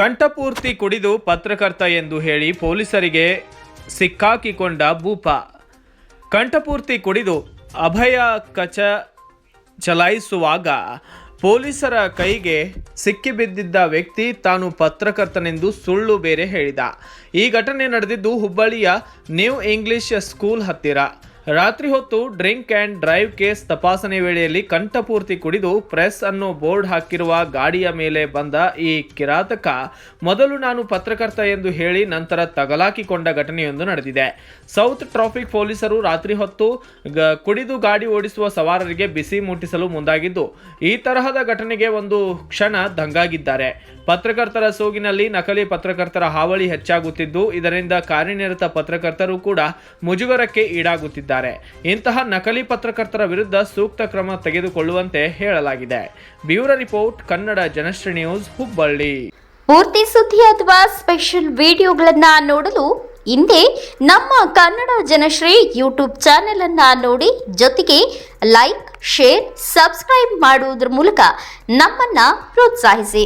ಕಂಠಪೂರ್ತಿ ಕುಡಿದು ಪತ್ರಕರ್ತ ಎಂದು ಹೇಳಿ ಪೊಲೀಸರಿಗೆ ಸಿಕ್ಕಾಕಿಕೊಂಡ ಭೂಪ. ಕಂಠಪೂರ್ತಿ ಕುಡಿದು ಅಭಯ ಕಚ ಚಲಾಯಿಸುವಾಗ ಪೊಲೀಸರ ಕೈಗೆ ಸಿಕ್ಕಿಬಿದ್ದಿದ್ದ ವ್ಯಕ್ತಿ ತಾನು ಪತ್ರಕರ್ತನೆಂದು ಸುಳ್ಳು ಬೇರೆ ಹೇಳಿದ. ಈ ಘಟನೆ ನಡೆದಿದ್ದು ಹುಬ್ಬಳ್ಳಿಯ ನ್ಯೂ ಇಂಗ್ಲಿಷ್ ಸ್ಕೂಲ್ ಹತ್ತಿರ. ರಾತ್ರಿ ಹೊತ್ತು ಡ್ರಿಂಕ್ ಆ್ಯಂಡ್ ಡ್ರೈವ್ ಕೇಸ್ ತಪಾಸಣೆ ವೇಳೆಯಲ್ಲಿ ಕಂಠಪೂರ್ತಿ ಕುಡಿದು ಪ್ರೆಸ್ ಅನ್ನು ಬೋರ್ಡ್ ಹಾಕಿರುವ ಗಾಡಿಯ ಮೇಲೆ ಬಂದ ಈ ಕಿರಾತಕ, ಮೊದಲು ನಾನು ಪತ್ರಕರ್ತ ಎಂದು ಹೇಳಿ ನಂತರ ತಗಲಾಕಿಕೊಂಡ ಘಟನೆಯೊಂದು ನಡೆದಿದೆ. ಸೌತ್ ಟ್ರಾಫಿಕ್ ಪೊಲೀಸರು ರಾತ್ರಿ ಹೊತ್ತು ಕುಡಿದು ಗಾಡಿ ಓಡಿಸುವ ಸವಾರರಿಗೆ ಬಿಸಿ ಮುಟ್ಟಿಸಲು ಮುಂದಾಗಿದ್ದು, ಈ ತರಹದ ಘಟನೆಗೆ ಒಂದು ಕ್ಷಣ ದಂಗಾಗಿದ್ದಾರೆ. ಪತ್ರಕರ್ತರ ಸೋಗಿನಲ್ಲಿ ನಕಲಿ ಪತ್ರಕರ್ತರ ಹಾವಳಿ ಹೆಚ್ಚಾಗುತ್ತಿದ್ದು, ಇದರಿಂದ ಕಾರ್ಯನಿರತ ಪತ್ರಕರ್ತರು ಕೂಡ ಮುಜುಗರಕ್ಕೆ ಈಡಾಗುತ್ತಿದ್ದಾರೆ. ಇಂತಹ ನಕಲಿ ಪತ್ರಕರ್ತರ ವಿರುದ್ಧ ಸೂಕ್ತ ಕ್ರಮ ತೆಗೆದುಕೊಳ್ಳುವಂತೆ ಹೇಳಲಾಗಿದೆ. Bureau report, Kannada Janashree news, Hubballi. ಪೂರ್ತಿ ಸುದ್ದಿ ಅಥವಾ ಸ್ಪೆಷಲ್ ವಿಡಿಯೋಗಳನ್ನ ನೋಡಲು ಹಿಂದೆ ನಮ್ಮ ಕನ್ನಡ ಜನಶ್ರೀ ಯೂಟ್ಯೂಬ್ ಚಾನೆಲ್ ಅನ್ನ ನೋಡಿ. ಜೊತೆಗೆ ಲೈಕ್, ಶೇರ್, ಸಬ್ಸ್ಕ್ರೈಬ್ ಮಾಡುವುದರ ಮೂಲಕ ನಮ್ಮನ್ನ ಪ್ರೋತ್ಸಾಹಿಸಿ.